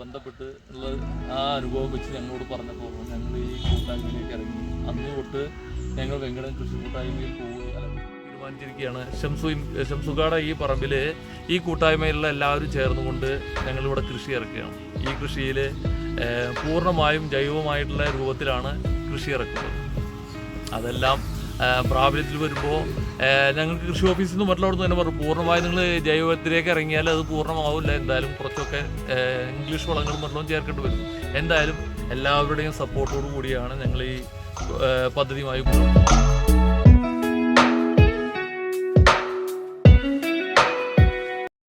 ബന്ധപ്പെട്ട് ഉള്ള ആ അനുഭവം വെച്ച് ഞങ്ങളോട് പറഞ്ഞപ്പോൾ ഞങ്ങൾ ഈ കൂട്ടായ്മയിലേക്ക് ഇറങ്ങി. അന്ന് തൊട്ട് ഞങ്ങൾ വെങ്കടൻ കൃഷി കൂട്ടായ്മയിൽ പോവുക തീരുമാനിച്ചിരിക്കുകയാണ്. ഷംസു ഷംസുകാട ഈ പറമ്പിൽ ഈ കൂട്ടായ്മയിലുള്ള എല്ലാവരും ചേർന്നുകൊണ്ട് ഞങ്ങളിവിടെ കൃഷി ഇറക്കുകയാണ്. ഈ കൃഷിയിൽ പൂർണമായും ജൈവമായിട്ടുള്ള രൂപത്തിലാണ് കൃഷി ഇറക്കുന്നത്. അതെല്ലാം പ്രാബല്യത്തിൽ വരുമ്പോൾ ഞങ്ങൾക്ക് കൃഷി ഓഫീസിൽ നിന്ന് മറ്റുള്ളവർക്ക് തന്നെ പറഞ്ഞു പൂർണമായും നിങ്ങൾ ജൈവത്തിലേക്ക് ഇറങ്ങിയാൽ അത് പൂർണമാവില്ല. എന്തായാലും കുറച്ചൊക്കെ ഇംഗ്ലീഷ് വളങ്ങളും മറ്റും ചേർക്കേണ്ടി വരും. എന്തായാലും എല്ലാവരുടെയും സപ്പോർട്ടോടു കൂടിയാണ് ഞങ്ങൾ ഈ പദ്ധതിയുമായി പോകുന്നത്.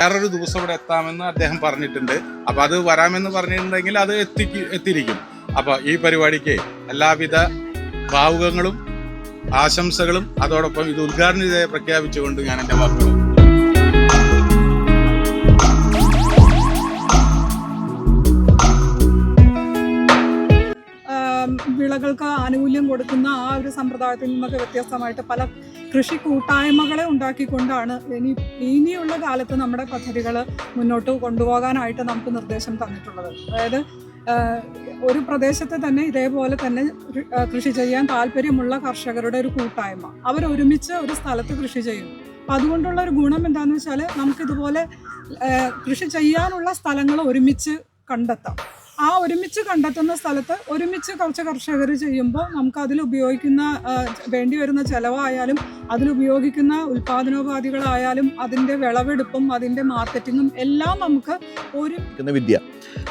വേറൊരു ദിവസം ഇവിടെ എത്താമെന്ന് അദ്ദേഹം പറഞ്ഞിട്ടുണ്ട്. അപ്പോൾ അത് വരാമെന്ന് പറഞ്ഞിട്ടുണ്ടെങ്കിൽ അത് എത്തിക്ക് എത്തിയിരിക്കും. അപ്പോൾ ഈ പരിപാടിക്ക് എല്ലാവിധ ഭാവുകങ്ങളും ആശംസകളും. അതോടൊപ്പം ഇത് ഉദ്ഘാടനം ചെയ്ത് പ്രഖ്യാപിച്ചുകൊണ്ട് ഞാൻ എന്റെ വാക്കുകൾ വിളകൾക്ക് ആനുകൂല്യം കൊടുക്കുന്ന ആ ഒരു സമ്പ്രദായത്തിൽ നിന്നൊക്കെ വ്യത്യസ്തമായിട്ട് പല കൃഷി കൂട്ടായ്മകളെ ഉണ്ടാക്കിക്കൊണ്ടാണ് ഇനി ഇനിയുള്ള കാലത്ത് നമ്മുടെ പദ്ധതികൾ മുന്നോട്ട് കൊണ്ടുപോകാനായിട്ട് നമുക്ക് നിർദ്ദേശം തന്നിട്ടുള്ളത്. അതായത് ഒരു പ്രദേശത്തെ തന്നെ ഇതേപോലെ തന്നെ കൃഷി ചെയ്യാൻ താല്പര്യമുള്ള കർഷകരുടെ ഒരു കൂട്ടായ്മ. അവർ ഒരുമിച്ച് ഒരു സ്ഥലത്ത് കൃഷി ചെയ്യും. അപ്പം അതുകൊണ്ടുള്ള ഒരു ഗുണം എന്താണെന്ന് വെച്ചാൽ നമുക്കിതുപോലെ കൃഷി ചെയ്യാനുള്ള സ്ഥലങ്ങൾ ഒരുമിച്ച് കണ്ടെത്താം. ആ ഒരുമിച്ച് കണ്ടെത്തുന്ന സ്ഥലത്ത് ഒരുമിച്ച് കുറച്ച് കർഷകർ ചെയ്യുമ്പോൾ നമുക്ക് അതിൽ ഉപയോഗിക്കുന്ന വേണ്ടി വരുന്ന ചിലവായാലും അതിലുപയോഗിക്കുന്ന ഉൽപാദനോപാധികളായാലും അതിന്റെ വിളവെടുപ്പും അതിന്റെ മാർക്കറ്റിങ്ങും എല്ലാം നമുക്ക് ഒരു വിദ്യ.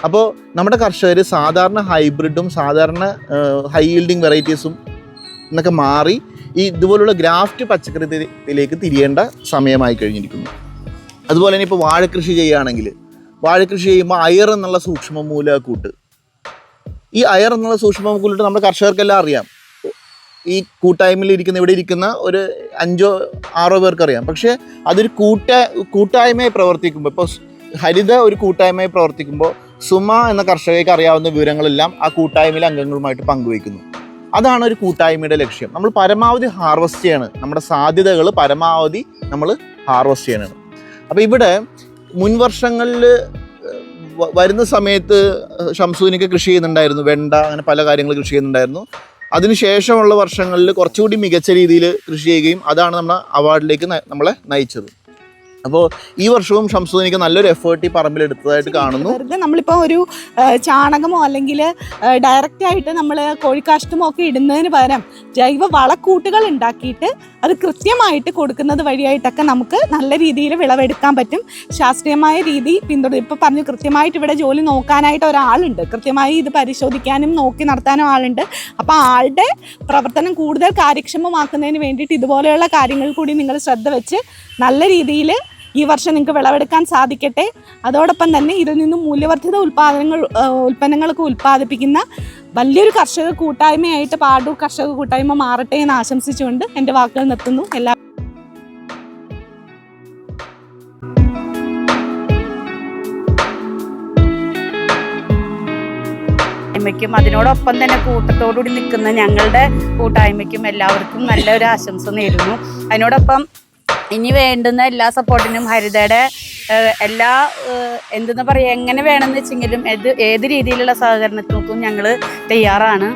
അപ്പോൾ നമ്മുടെ കർഷകർ സാധാരണ ഹൈബ്രിഡും സാധാരണ ഹൈ ഈൽഡിങ് വെറൈറ്റീസും എന്നൊക്കെ മാറി ഈ ഇതുപോലുള്ള ഗ്രാഫ്റ്റ് പച്ചക്കറിയിലേക്ക് തിരിയേണ്ട സമയമായി കഴിഞ്ഞിരിക്കുന്നു. അതുപോലെ തന്നെ ഇപ്പോൾ വാഴക്കൃഷി ചെയ്യുകയാണെങ്കിൽ വാഴക്കൃഷി ചെയ്യുമ്പോൾ അയർ എന്നുള്ള സൂക്ഷ്മ മൂലകൂട്ട് ഈ അയർ എന്നുള്ള സൂക്ഷ്മ മൂലകൂട്ട് നമ്മുടെ കർഷകർക്കെല്ലാം അറിയാം. ഈ കൂട്ടായ്മയിൽ ഇരിക്കുന്ന ഇവിടെ ഇരിക്കുന്ന ഒരു അഞ്ചോ ആറോ പേർക്കറിയാം പക്ഷേ അതൊരു കൂട്ട കൂട്ടായ്മയായി പ്രവർത്തിക്കുമ്പോൾ ഇപ്പോൾ ഹരിത ഒരു കൂട്ടായ്മയായി പ്രവർത്തിക്കുമ്പോൾ സുമ എന്ന കർഷകർക്ക് അറിയാവുന്ന വിവരങ്ങളെല്ലാം ആ കൂട്ടായ്മയിലെ അംഗങ്ങളുമായിട്ട് പങ്കുവയ്ക്കുന്നു. അതാണ് ഒരു കൂട്ടായ്മയുടെ ലക്ഷ്യം. നമ്മൾ പരമാവധി ഹാർവെസ്റ്റ് ചെയ്യാണ്. നമ്മുടെ സാധ്യതകൾ പരമാവധി നമ്മൾ ഹാർവെസ്റ്റ് ചെയ്യണം അപ്പോൾ ഇവിടെ മുൻ വർഷങ്ങളിൽ വരുന്ന സമയത്ത് ഷംസൂനൊക്കെ കൃഷി ചെയ്യുന്നുണ്ടായിരുന്നു. വെണ്ട അങ്ങനെ പല കാര്യങ്ങൾ കൃഷി ചെയ്യുന്നുണ്ടായിരുന്നു. അതിനുശേഷമുള്ള വർഷങ്ങളിൽ കുറച്ചുകൂടി മികച്ച രീതിയിൽ കൃഷി ചെയ്യുകയും അതാണ് നമ്മുടെ അവാർഡിലേക്ക് നമ്മളെ നയിച്ചത്. അപ്പോൾ ഈ വർഷവും ഷംസുദിനിക്ക് നല്ലൊരു എഫേർട്ട് ഈ പറമ്പിൽ എടുത്തതായിട്ട് കാണുന്നു. നമ്മളിപ്പോൾ ഒരു ചാണകമോ അല്ലെങ്കിൽ ഡയറക്റ്റ് ആയിട്ട് നമ്മൾ കോഴിക്കാഷ്ടമോ ഒക്കെ ഇടുന്നതിന് പകരം ജൈവ വളക്കൂട്ടുകൾ ഉണ്ടാക്കിയിട്ട് അത് കൃത്യമായിട്ട് കൊടുക്കുന്നത് വഴിയായിട്ടൊക്കെ നമുക്ക് നല്ല രീതിയിൽ വിളവെടുക്കാൻ പറ്റും. ശാസ്ത്രീയമായ രീതി പിന്തുടരും ഇപ്പോൾ പറഞ്ഞു കൃത്യമായിട്ട് ഇവിടെ ജോലി നോക്കാനായിട്ട് ഒരാളുണ്ട്. കൃത്യമായി ഇത് പരിശോധിക്കാനും നോക്കി നടത്താനും ആളുണ്ട്. അപ്പോൾ ആളുടെ പ്രവർത്തനം കൂടുതൽ കാര്യക്ഷമമാക്കുന്നതിന് വേണ്ടിയിട്ട് ഇതുപോലെയുള്ള കാര്യങ്ങൾ കൂടി നിങ്ങൾ ശ്രദ്ധ വെച്ച് നല്ല രീതിയിൽ ഈ വർഷം നിങ്ങൾക്ക് വിളവെടുക്കാൻ സാധിക്കട്ടെ. അതോടൊപ്പം തന്നെ ഇതിൽ നിന്നും മൂല്യവർദ്ധിത ഉൽപ്പാദനങ്ങൾ ഉൽപ്പന്നങ്ങളൊക്കെ ഉൽപ്പാദിപ്പിക്കുന്ന വലിയൊരു കർഷക കൂട്ടായ്മയായിട്ട് പാടൂർ കർഷക കൂട്ടായ്മ മാറട്ടെ എന്ന് ആശംസിച്ചുകൊണ്ട് എന്റെ വാക്കുകൾ നിർത്തുന്നു. എല്ലാ അതിനോടൊപ്പം തന്നെ കൂട്ടത്തോടുകൂടി നിൽക്കുന്ന ഞങ്ങളുടെ കൂട്ടായ്മയ്ക്കും എല്ലാവർക്കും നല്ലൊരു ആശംസ നേരുന്നു. അതിനോടൊപ്പം ഇനി വേണ്ടുന്ന എല്ലാ സപ്പോർട്ടിനും ഹരിതയുടെ എല്ലാ എന്തെന്ന് പറയുക എങ്ങനെ വേണമെന്ന് വെച്ചെങ്കിലും ഏത് ഏത് രീതിയിലുള്ള സഹകരണത്തിനും ഞങ്ങൾ തയ്യാറാണ്.